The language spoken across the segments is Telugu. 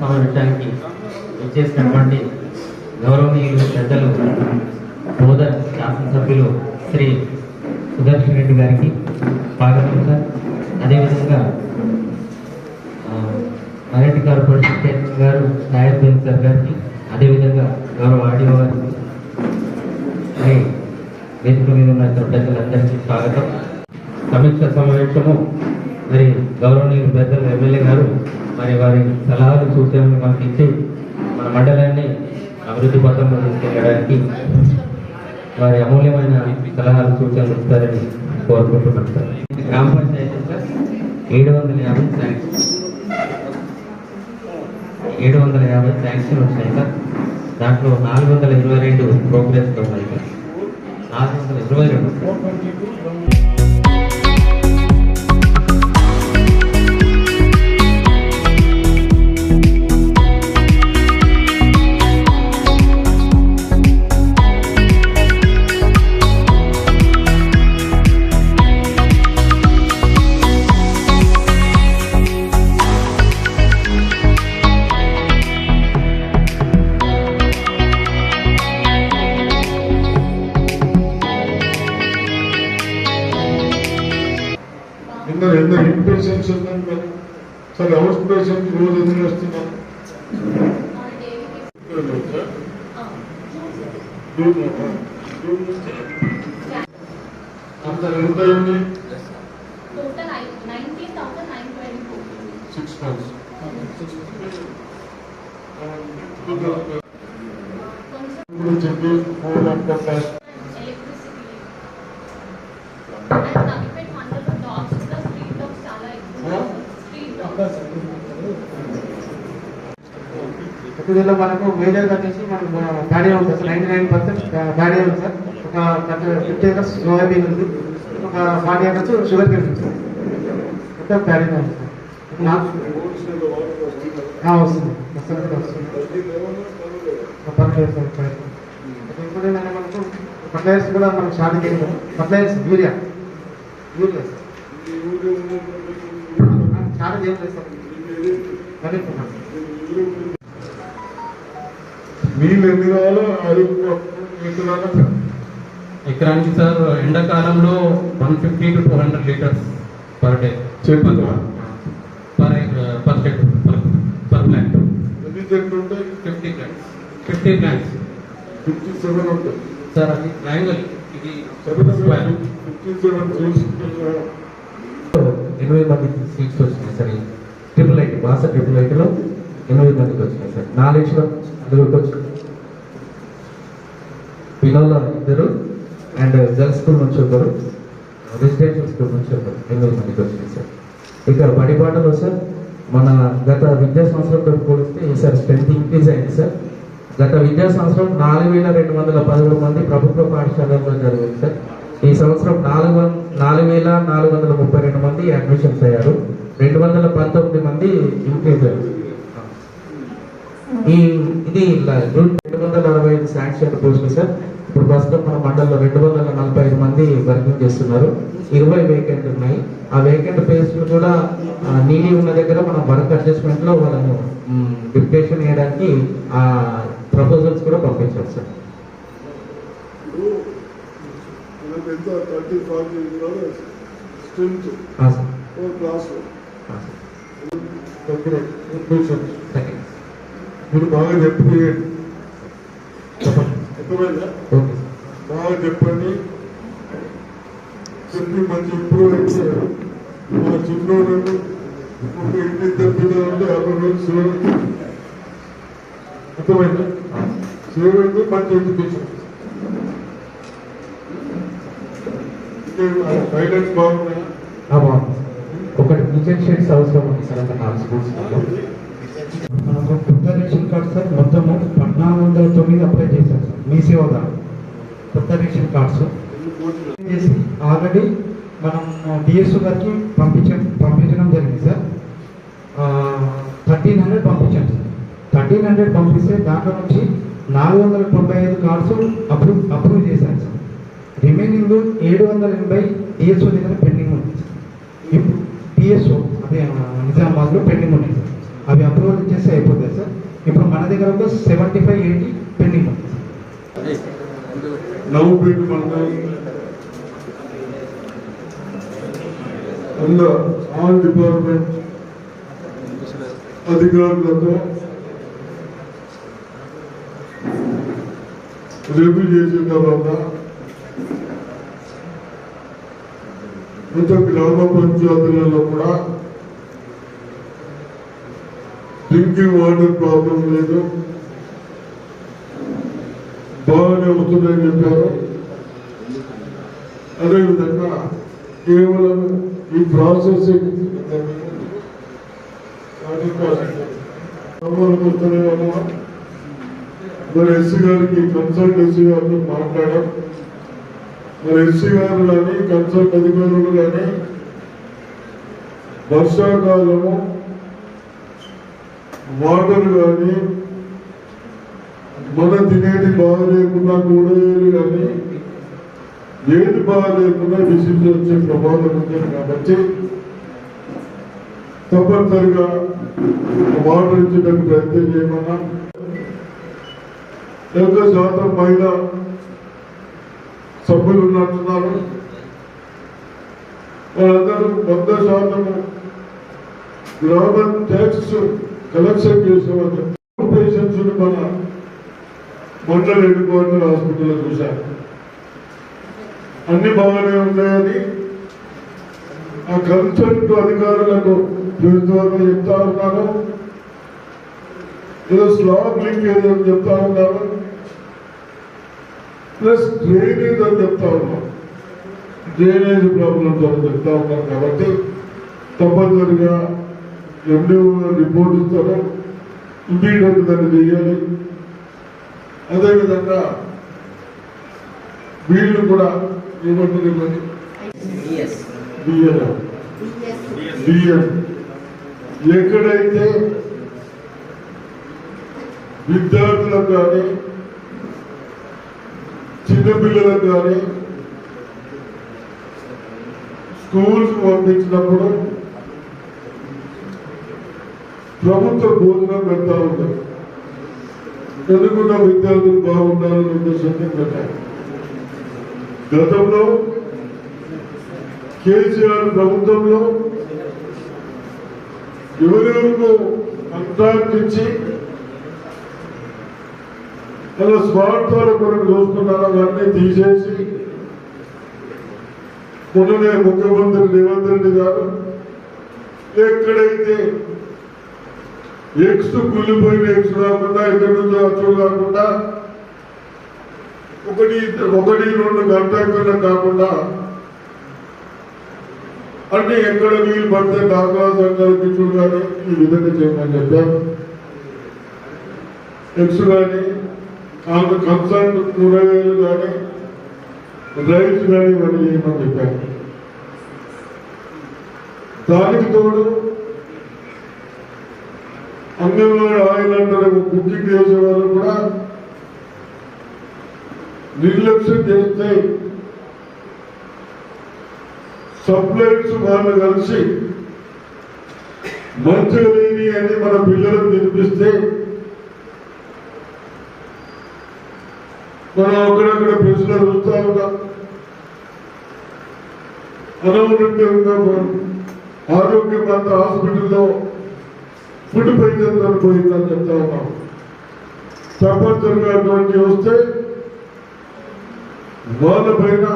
సమావేశానికి ఇచ్చేసినటువంటి గౌరవనీయులు పెద్దలు బోధన శాసనసభ్యులు శ్రీ సుదర్శన్ రెడ్డి గారికి స్వాగతం సార్. అదేవిధంగా మరెడ్డి కార్పొరేషన్ చైర్మన్ గారు నాయర్ సార్ గారికి అదేవిధంగా గౌరవ ఆడియో గారికి మరి వేదిక మీద ఉన్న ఇతర పెద్దలందరికీ స్వాగతం. సమీక్ష సమావేశము మరి గౌరవనీయులు పెద్దలు ఎమ్మెల్యే గారు మరి వారి సలహాలు సూచనలు మనకి ఇచ్చి మన మండలాన్ని అభివృద్ధి పథంలో తీసుకెళ్ళడానికి వారి అమూల్యమైన సలహాలు సూచనలు ఇస్తారని కోరుకుంటున్నాం సార్. గ్రామ పంచాయతీ ఏడు వందల యాభై శాంక్షన్. ఏడు వందల యాభై శాంక్షన్ వచ్చినాయి సార్. దాంట్లో నాలుగు వందల ఇరవై రెండు ప్రోగ్రెస్లో ఉన్నాయి సార్. నాలుగు వందల ఇరవై రెండు. After retirement? Six months. Six months. ఇందులో మనకు మేజర్ వచ్చేసి మనకు గాడి ఉంది సార్ నైన్టీ నైన్ పర్సెంట్ గాడి ఉంది సార్. ఒక ఫిఫ్టీ ఏకర్స్ సోయాబీన్ ఉంది. ఒక ఫార్టీ ఏకర్స్ షుగర్ కేన్ ఉంది సార్. మొత్తం ప్యాడీ ఉంది సార్. వస్తుంది. వస్తుంది పర్లేదు సార్. ఇప్పుడు ఏంటంటే మనకు ఫర్టిలైజర్స్ కూడా మనకు స్టార్ట్ చేయాలి ఫర్టిలైజర్స్ యూరియా. యూరియా స్టార్ట్ చేయలేదు సార్. నీళ్ళు ఎన్ని కావాలో ఎకరానికి సార్ ఎండాకాలంలో one fifty to two hundred litres per day చెట్టుగా? పర్ పర్ చెట్ పర్ ప్లాంట్ ఎన్ని చెట్లు ఉంటాయి? Fifty plants fifty plants fifty seven ఉంటాయి. సార్ అది ట్రయాంగల్ ఇది ఫిఫ్టీ సెవెన్ ఎనభై మంది సీట్స్ వచ్చినాయి సార్ ట్రిపుల్ ఐటీ బాస ట్రిపుల్ ఐటీలో ఎనభై మందికి వచ్చినాయి సార్. నాలెడ్జ్లో నలుగురికి వచ్చింది పిల్లల ఇద్దరు అండ్ గర్ల్స్ స్కూల్ నుంచి ఒకరు రెసిడెన్షియల్ స్కూల్ నుంచి ఒకరు ఎనిమిది మందికి వచ్చింది సార్. ఇక బడిపాటలో సార్ మన గత విద్యా సంవత్సరంతో పోలిస్తే ఈసారి స్ట్రెంత్ ఇంక్రీజ్ అయింది సార్. గత విద్యా సంవత్సరం నాలుగు వేల రెండు వందల పదమూడు మంది ప్రభుత్వ పాఠశాలల్లో జరిగింది సార్. ఈ సంవత్సరం నాలుగు వం- నాలుగు వేల నాలుగు వందల ముప్పై రెండు మంది అడ్మిషన్స్ అయ్యారు. రెండు వందల పంతొమ్మిది మంది ఇంక్రీజ్ అయ్యారు. ఈ ఇది రెండు వందల అరవై ఐదు శాంక్షన్ పోస్టులు సార్. ఇప్పుడు ప్రస్తుతం మన మండలంలో రెండు వందల నలభై ఐదు మంది వర్కింగ్ చేస్తున్నారు. ఇరవై వేకెంట్ ఉన్నాయి. ఆ వేకెంట్ ప్లేస్లు కూడా నీడి ఉన్న దగ్గర మనం వర్క్ అడ్జస్ట్మెంట్లో వాళ్ళను డిప్యుటేషన్ చేయడానికి ఆ ప్రపోజల్స్ కూడా పంపించాం సార్. మీరు బాగా చెప్పి చెప్పండి. అర్థమైందా? బాగా చెప్పండి. చెప్పి మంచి ఇంప్రూవ్ అయితే మన చిన్నోడు ఒక ఇంటి ఇద్దరు పిల్లలు ఉంటే అక్కడ రోజు సేవ అర్థమైందా సేవ అయితే మంచి ఎడ్యుకేషన్ గైడెన్స్ బాగున్నాయా? బాగుంది. ఒకటి కిచెన్ షెడ్స్ అవసరం ఉంది సార్ నాలుగు స్కూల్స్ కొత్త రేషన్ కార్డ్ సార్ మొత్తము పద్నాలుగు వందల తొమ్మిది అప్లై చేశారు సార్ మీ సేవ ద్వారా కొత్త రేషన్ కార్డ్స్ చేసి ఆల్రెడీ మనం డిఎస్ఓ గారికి పంపించ పంపించడం జరిగింది సార్. థర్టీన్ హండ్రెడ్ పంపించాం సార్. థర్టీన్ హండ్రెడ్ పంపిస్తే దాంట్లో నుంచి నాలుగు వందల తొంభై ఐదు కార్డ్స్ అప్రూవ్ అప్రూవ్ చేశాను సార్. రిమైనింగ్ ఏడు వందల ఎనభై డిఎస్ఓ దగ్గర పెండింగ్ ఉంది సార్. ఇప్పుడు డిఎస్ఓ అదే నిజామాబాద్లో పెండింగ్ ఉన్నాయి సార్. అవి అప్రూవల్ ఇచ్చేస్తే అయిపోతుంది సార్ ఇప్పుడు మన దగ్గర ఒక సెవెంటీ ఫైవ్ ఎయిటీ పెండింగ్ ఉంది సార్ నవ్వుపేట మండలం ఆల్ డిపార్ట్మెంట్ అధికారులతో రేపు చేసిన తర్వాత ప్రతి గ్రామ పంచాయతీలలో కూడా డ్రింకింగ్ వాటర్ ప్రాబ్లం లేదు. బాగానే అవుతుందని చెప్పారు. అదేవిధంగా కేవలం ఈ ప్రాసెసింగ్ మరి ఎస్సీ గారికి కన్సల్ట్ ఎస్సీ గారితో మాట్లాడడం. మరి ఎస్సీ గారు కానీ కన్సల్ట్ అధికారులు కానీ వర్షాకాలము వాటర్ కానీ మన తినేది బాగా లేకుండా కానీ ఏది బాగా లేకుండా వచ్చే ప్రమాదం ఉంది కాబట్టి తప్పనిసరిగా వాటర్ ఇచ్చేటప్పుడు ప్రయత్నం చేయమన్నా. ఎంత శాతం మహిళా సభ్యులు ఉన్నట్టున్నారు. వాళ్ళందరూ వంద శాతము గ్రామ ట్యాక్స్ కలెక్షన్ చేసేవాళ్ళు పేషెంట్స్ మన మండల హెడ్ క్వార్టర్ హాస్పిటల్లో చూశాను అన్ని బాగానే ఉన్నాయని ఆ కన్సల్ట్ అధికారులకు ప్రెస్ ద్వారా చెప్తా ఉన్నాను ఏదో స్లాబ్ లీకేజ్ అని చెప్తా ఉన్నాను ప్లస్ డ్రైనేజ్ అని చెప్తా ఉన్నాను డ్రైనేజ్ ప్రాబ్లమ్స్ అని చెప్తా ఉన్నాను కాబట్టి తప్పనిసరిగా ఎండిఓ రిపోర్ట్ ఇస్తారో ఇమీడియట్ దాన్ని చేయాలి. అదేవిధంగా వీళ్ళు కూడా ఏమంటుంది మరి? బిఎల్ ఎక్కడైతే విద్యార్థులకు కానీ చిన్నపిల్లలకు కానీ స్కూల్స్ పంపించినప్పుడు ప్రభుత్వ భోజనం పెడతా ఉంటారు. చదువుకున్న విద్యార్థులు బాగుండాలని ఉద్దేశంతో పెట్టారు గతంలో కేసీఆర్ ప్రభుత్వంలో ఎవరెవరికో కాంట్రాక్ట్ ఇచ్చి అలా స్వార్థాల కొరకు చూసుకున్నారో అవన్నీ తీసేసి మొన్ననే ముఖ్యమంత్రి రేవంత్ రెడ్డి గారు ఎక్కడైతే ఎక్స్ కూలిపోయిన ఎక్స్ కాకుండా ఇక్కడ నుంచి అచ్చుడు కాకుండా ఒకటి ఒకటి రెండు గంటల కాకుండా అంటే ఎక్కడ వీలు పడితే డాక్రా సంఘాలకు కానీ ఈ విధంగా చేయమని చెప్పారు. ఎక్స్ కానీ ఆమె కన్సర్న్ కూరగాయలు కానీ రైస్ కానీ ఇవన్నీ చేయమని చెప్పారు. దానికి తోడు అంగన్వాడి ఆయిల్ అంటారు కుకింగ్ చేసే వాళ్ళు కూడా నిర్లక్ష్యం చేస్తే సప్లైస్ వాళ్ళు కలిసి మంచిగా లేని అని మన పిల్లలకు తినిపిస్తే మనం అక్కడక్కడ ప్రశ్నలు చూస్తా ఉంటాం. అనారోగ్యంగా ఆరోగ్య అంత హాస్పిటల్లో ఫుడ్ పైసలు పోయిందని చెప్తా ఉన్నాం. తప్పనిసరిగా అటువంటి వస్తే వాళ్ళ పైన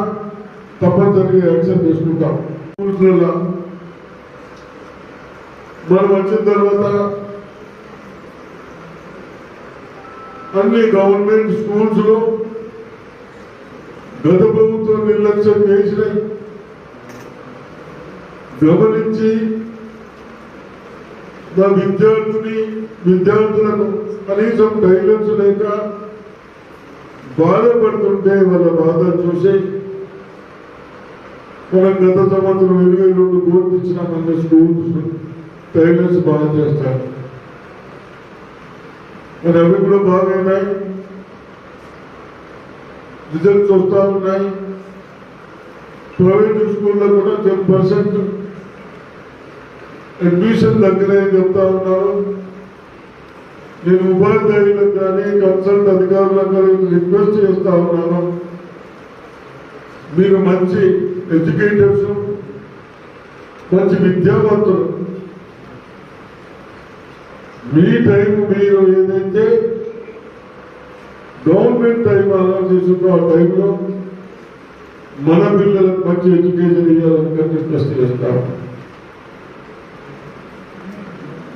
తప్పనిసరిగా యాక్షన్ తీసుకుంటాం. మనం వచ్చిన తర్వాత అన్ని గవర్నమెంట్ స్కూల్స్లో గత ప్రభుత్వం నిర్లక్ష్యం చేసినాయి గమనించి మా విద్యార్థిని విద్యార్థులకు కనీసం గైడెన్స్ లేక బాధపడుతుంటే వాళ్ళ బాధ చూసి మనం గత సంవత్సరం ఇరవై రెండు కోట్లు ఇచ్చిన మన స్కూల్స్ గైడెన్స్ బాగా చేస్తారు. మరి అవి కూడా బాగున్నాయి రిజల్ట్స్ వస్తూ ఉన్నాయి. ప్రైవేట్ స్కూల్లో కూడా టెన్ పర్సెంట్ అడ్మిషన్ దగ్గరే చెప్తా ఉన్నారు. నేను ఉపాధ్యాయులకు కానీ కన్సల్ట్ అధికారులకు కానీ రిక్వెస్ట్ చేస్తా ఉన్నాను. మీరు మంచి ఎడ్యుకేటర్స్ మంచి విద్యావంతులు. మీ టైం మీరు ఏదైతే గవర్నమెంట్ టైం అలా చేసుకో ఆ టైంలో మన పిల్లలకు మంచి ఎడ్యుకేషన్ ఇవ్వాలని రిక్వెస్ట్ చేస్తాము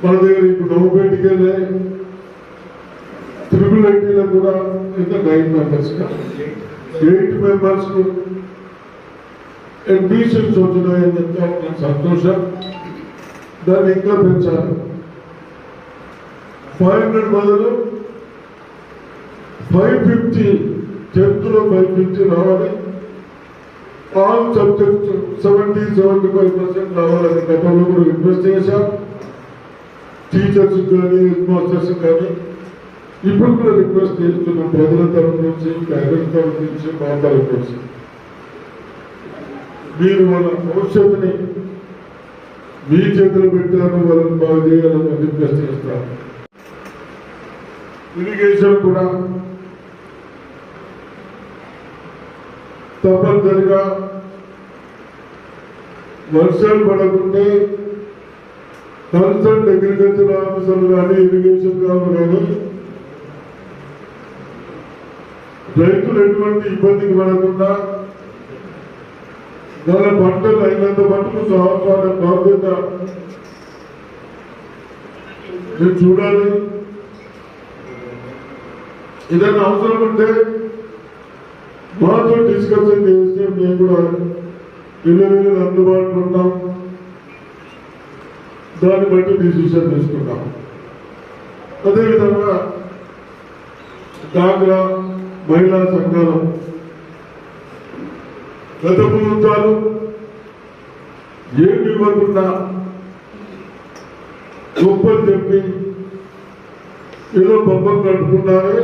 మన దగ్గర ఇప్పుడు నవ్వుబయటికి వెళ్ళే ఐటీలో కూడా ఇంకా nine members eight members admissions వచ్చినాయని చెప్తే నాకు సంతోషం. దాన్ని ఇంకా పెంచాలి. ఫైవ్ హండ్రెడ్ బదులు ఫైవ్ ఫిఫ్టీ టెన్త్లో ఫైవ్ ఫిఫ్టీ రావాలి. All subjects seventy seventy five percent రావాలని గతంలో కూడా రిక్వెస్ట్ చేశాం. టీచర్స్ కానీ హెడ్మాస్టర్స్ కానీ ఇప్పుడు కూడా రిక్వెస్ట్ చేస్తున్నాం ప్రజల తరఫు నుంచి పేరెంట్స్ తరఫు నుంచి మా తరఫు నుంచి మీరు వాళ్ళ భవిష్యత్తుని మీ చేతులు పెట్టారు వాళ్ళని బాగా చేయాలని రిక్వెస్ట్ చేస్తారు ఇరిగేషన్ కూడా తప్పనిసరిగా వర్షాలు పడకుంటే కన్సల్ట్ అగ్రికల్చర్ ఆఫీసర్లు కానీ ఇరిగేషన్ వాళ్ళు కానీ రైతులు ఎటువంటి ఇబ్బందికి పడకుండా వాళ్ళ పంటలు అయినంత మటుకు సహకార బాధ్యత. మీరు చూడాలి. ఏదైనా అవసరం ఉంటే మాతో డిస్కషన్ చేస్తే మేము కూడా పిల్లలు అందుబాటులో ఉంటాం. దాన్ని బట్టి డిసిషన్ తీసుకుంటాం. అదేవిధంగా డాగ్రా మహిళా సంఘాలు గత ప్రభుత్వాలు ఏమి ఇవ్వకుండా గొప్పలు చెప్పి ఏదో బొమ్మలు కట్టుకున్నారే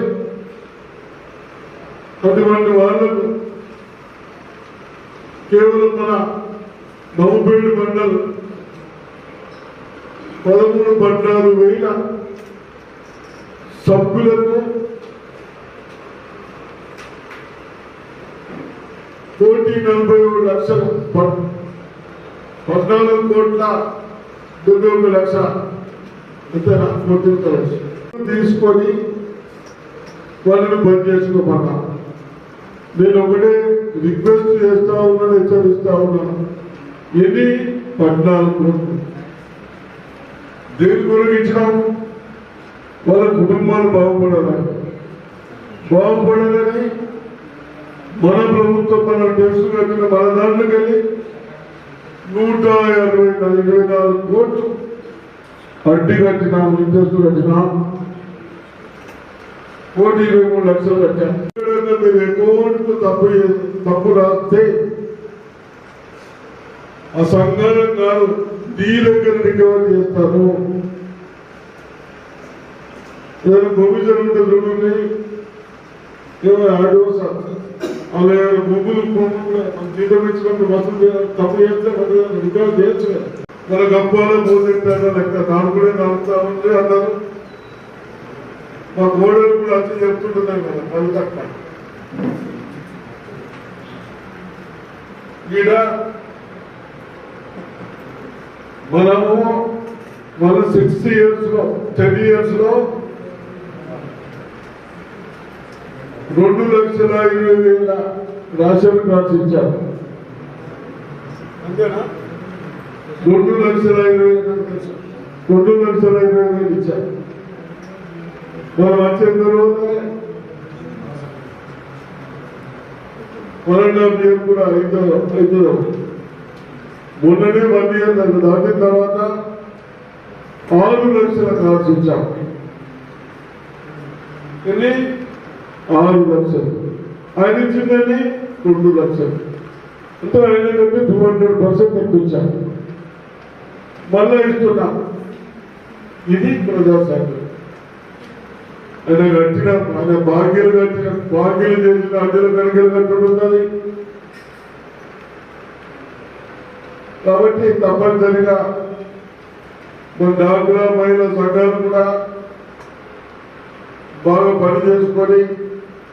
అటువంటి వాళ్ళకు కేవలం మన నవ్వుపేడు మండలం పదమూడు పద్నాలుగు వేల సభ్యులకు కోటి నలభై ఏడు లక్షల పద్నాలుగు కోట్ల డెబ్బై ఒక లక్ష ఇతర ఫోర్టీన్ తీసుకొని వాళ్ళని పని చేసుకోమన్నా నేను ఒకటే రిక్వెస్ట్ చేస్తా ఉన్నాను హెచ్చరిస్తా ఉన్నాను. ఎన్ని? పద్నాలుగు కోట్లు. దేని కొరకు ఇచ్చినాం వాళ్ళ కుటుంబాలు బాగుపడాలని బాగుపడాలని మన ప్రభుత్వం మన టెక్స్ట్ కట్టిన మన దాంట్లోకి వెళ్ళి నూట ఇరవై ఇరవై నాలుగు కోట్లు అడ్డి కట్టినాం ఇంట్రెస్ట్ కట్టినాం. కోటి ఇరవై మూడు లక్షలు కట్టాం. మీరు అకౌంట్ తప్పు తప్పు రాస్తే ఆ సంఘానం కాదు. నీ దగ్గర రికవర్ చేస్తాను. ఏదైనా ప్రొవిజన్ ఉంటే చూడండి ఏమో ఆడో అలా భూములు జీతం ఇచ్చినప్పుడు వసూలు తప్పు చేస్తే మరి రికవర్ చేయొచ్చు మన గప్పాలో పోతుంటారు లెక్క నాకు కూడా నడుపుతా ఉంది అన్నారు. మా గోడలు కూడా అచ్చి చెప్తుంటున్నాయి కదా మళ్ళీ తక్కువ ఈడ మనము మన సిక్స్ ఇయర్స్లో టెన్ ఇయర్స్లో రెండు లక్షల ఇరవై వేల రేషన్ కార్డ్స్ ఇచ్చారు అంతేనా? రెండు లక్షల ఇరవై రెండు లక్షల ఇరవై వేలు ఇచ్చారు మనం వచ్చిన తర్వాత వన్ అండ్ హాఫ్ ఇయర్ కూడా ఐదో ఐదో. మొన్ననే వన్ ఇయర్ దాన్ని దాటిన తర్వాత ఆరు లక్షల కార్డ్స్ ఇచ్చాం. ఎన్ని? ఆరు లక్షలు. ఆయన ఇచ్చిందండి? రెండు లక్షలు. అంటే ఆయన కంటే టూ హండ్రెడ్ పర్సెంట్ తగ్గించాం మళ్ళా ఇస్తున్నా. ఇది ప్రజాస్వామ్యం. ఆయన కట్టిన ఆయన భాగ్యలు కట్టిన భాగ్యలు చేసిన అడ్డలు కడిగలు కట్టుకుంటుంది. కాబట్టి తప్పనిసరిగా మన డాక్రా మహిళా సంఘాలు కూడా బాగా పని చేసుకొని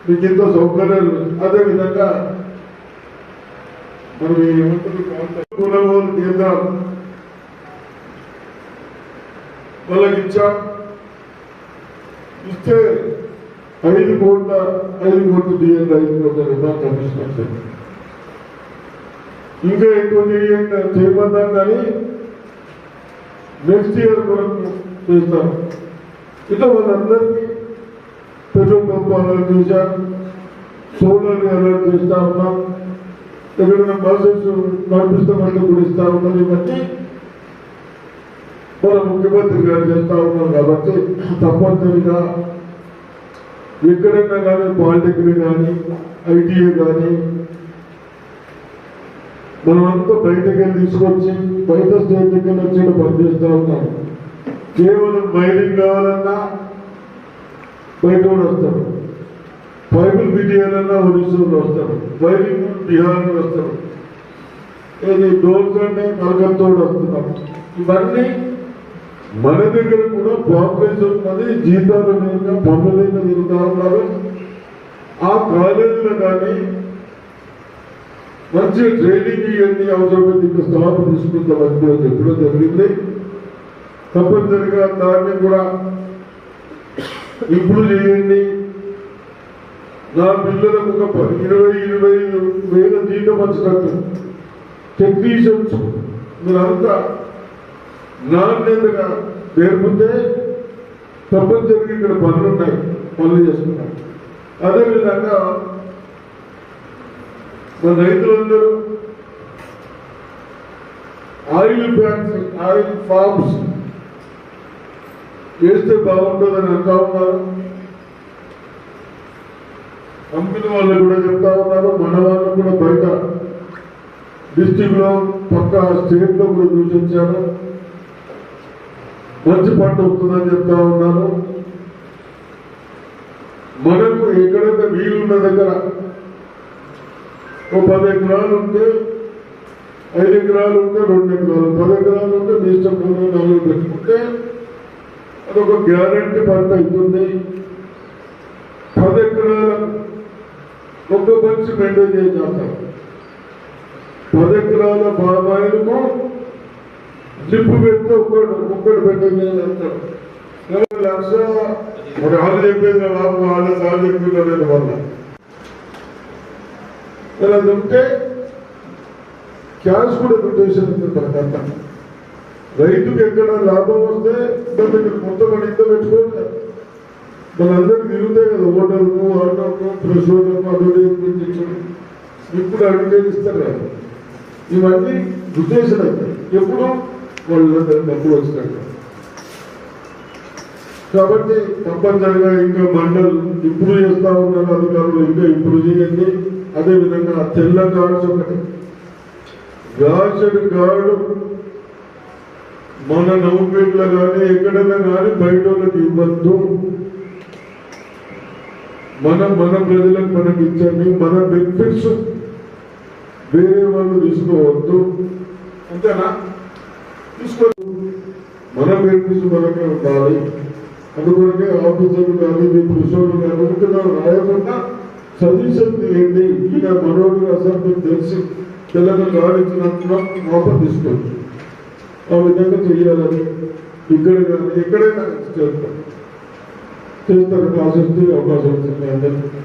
మీకు ఇంత సౌకర్యాలు అదేవిధంగా మనం ఏమంటారు కొనుగోలు కేంద్రం వాళ్ళకి ఇచ్చాం ఇస్తే ఐదు కోట్ల ఐదు కోట్ల డిఎన్ ఐదు కోట్ల రుణాలు కమిషన్ ఇంకా ఎక్కువ చేయండి చేయమన్నాం కానీ నెక్స్ట్ ఇయర్ కొరకు చేస్తాం ఇట్లా వాళ్ళందరికీ పెట్రోల్ పంప్ అలర్ట్ చేశాం సోలర్ని అలర్ట్ చేస్తూ ఉన్నాం ఎక్కడైనా బస్సెస్ నడిపిస్తామంటే కూడా ఇస్తూ ఉన్నాం ఇవన్నీ మన ముఖ్యమంత్రి గారు చేస్తూ ఉన్నారు కాబట్టి తప్పనిసరిగా ఎక్కడైనా కానీ పాలిటెక్నిక్ కానీ ఐటీఐ కానీ మనమంతా బయటకి వెళ్ళి తీసుకొచ్చి బయట స్టేట్ దగ్గర వచ్చి పనిచేస్తూ ఉన్నాం. కేవలం మైనింగ్ కావాలన్నా బయట కూడా వస్తారు బైబిల్ బిట్ చేయాలన్నా ఒడిస్సాలో వస్తారు మైనింగ్ బీహార్లో వస్తారు ఇది డోర్స్ అంటే కలకత్తా కూడా వస్తున్నారు ఇవన్నీ మన దగ్గర కూడా పాపులేషన్ ఉన్నది జీతాలు లేక పనులు లేక తిరుగుతూ ఉన్నారు. ఆ కాలేజీలో కానీ మంచి ట్రైనింగ్ ఇవన్నీ అవసరమైతే ఇంకా స్థలాలు తీసుకుంటామని కూడా చెప్పడం జరిగింది. తప్పనిసరిగా దాన్ని కూడా ఇంప్రూవ్ చేయండి. నా పిల్లలకు ఒక పది ఇరవై ఇరవై వేల జీతం వచ్చినట్టు. టెక్నీషియన్స్ మీరంతా నాణ్యతగా నేర్పితే తప్పనిసరిగా ఇక్కడ పనులున్నాయి పనులు చేసుకున్నాం అదేవిధంగా మన రైతులందరూ ఆయిల్ ప్లాంట్స్ ఆయిల్ ఫార్మ్స్ వేస్తే బాగుంటుందని అంటా ఉన్నారు. కంపెనీ వాళ్ళు కూడా చెప్తా ఉన్నారు మన వాళ్ళు కూడా బయట డిస్టిక్లో పక్క స్టేట్లో కూడా చూసి వచ్చారు. మంచి పంట వస్తుందని చెప్తా ఉన్నారు. మనకు ఎక్కడైతే వీలున్న దగ్గర ఓ పది ఎకరాలు ఉంటే ఐదు ఎకరాలు ఉంటే రెండు ఎకరాలు పది ఎకరాలు ఉంటే మీ ఇష్టం మూడు నాలుగు పెట్టుకుంటే అదొక గ్యారంటీ పంట అవుతుంది. పది ఎకరాల ఒక్క మంచి మెయింటైన్ చేసేస్తాం పది ఎకరాల బాబాయిలకు జిప్పు పెడితే ఒక్కడు ఒక్కడు మెయింటైన్ చేసేస్తాం లక్ష మరి వాళ్ళు చెప్పేది నా బాబు వాళ్ళ సార్ చెప్తున్నారు వాళ్ళ. ఇలా ఉంటే క్యాష్ కూడా రొటేషన్ తర్వాత రైతుకి ఎక్కడ లాభం వస్తే దాన్ని దగ్గర మొత్తం మన ఇంత పెట్టుకోవాలి మనందరికి తిరుగుతాయి కదా హోటల్కు ఆటోకు ఫ్రెష్ హోటల్కు ఇప్పుడు అడ్వర్టైజ్ ఇస్తారు కదా. ఇవన్నీ ఉద్దేశం అవుతాయి ఎప్పుడు వాళ్ళు డబ్బులు వచ్చినట్టు కాబట్టి తప్పనిసరిగా ఇంకా మండల్ ఇంప్రూవ్ చేస్తా ఉన్నారు అధికారులు ఇంకా ఇంప్రూవ్ చేయండి. అదేవిధంగా తెల్ల కార్డ్స్ ఒకటి. రేషన్ కార్డు మన నౌపేట్లో కానీ ఎక్కడైనా కానీ బయట వాళ్ళకి ఇవ్వద్దు. మనం మన ప్రజలకు మనకి ఇచ్చండి మన బెనిఫిట్స్ వేరే వాళ్ళు తీసుకోవద్దు. అంతేనా? తీసుకోవద్దు. మన బెనిఫిట్స్ మనకే ఉండాలి. అందుకొరకే ఆఫీసర్లు కానీ మీ పురుషులు కానీ రాయకుండా సజెషన్ చేయండి ఈయన మనోడు అసలు తెలిసి. తెలంగాణ ఆడించినట్టుగా ఆఫర్ తీసుకోవచ్చు. ఆ విధంగా చేయాలని ఇక్కడ ఎక్కడైనా చేస్తారు చేస్తారు ఆశిస్తే అవకాశం ఉంటుంది అందరికీ.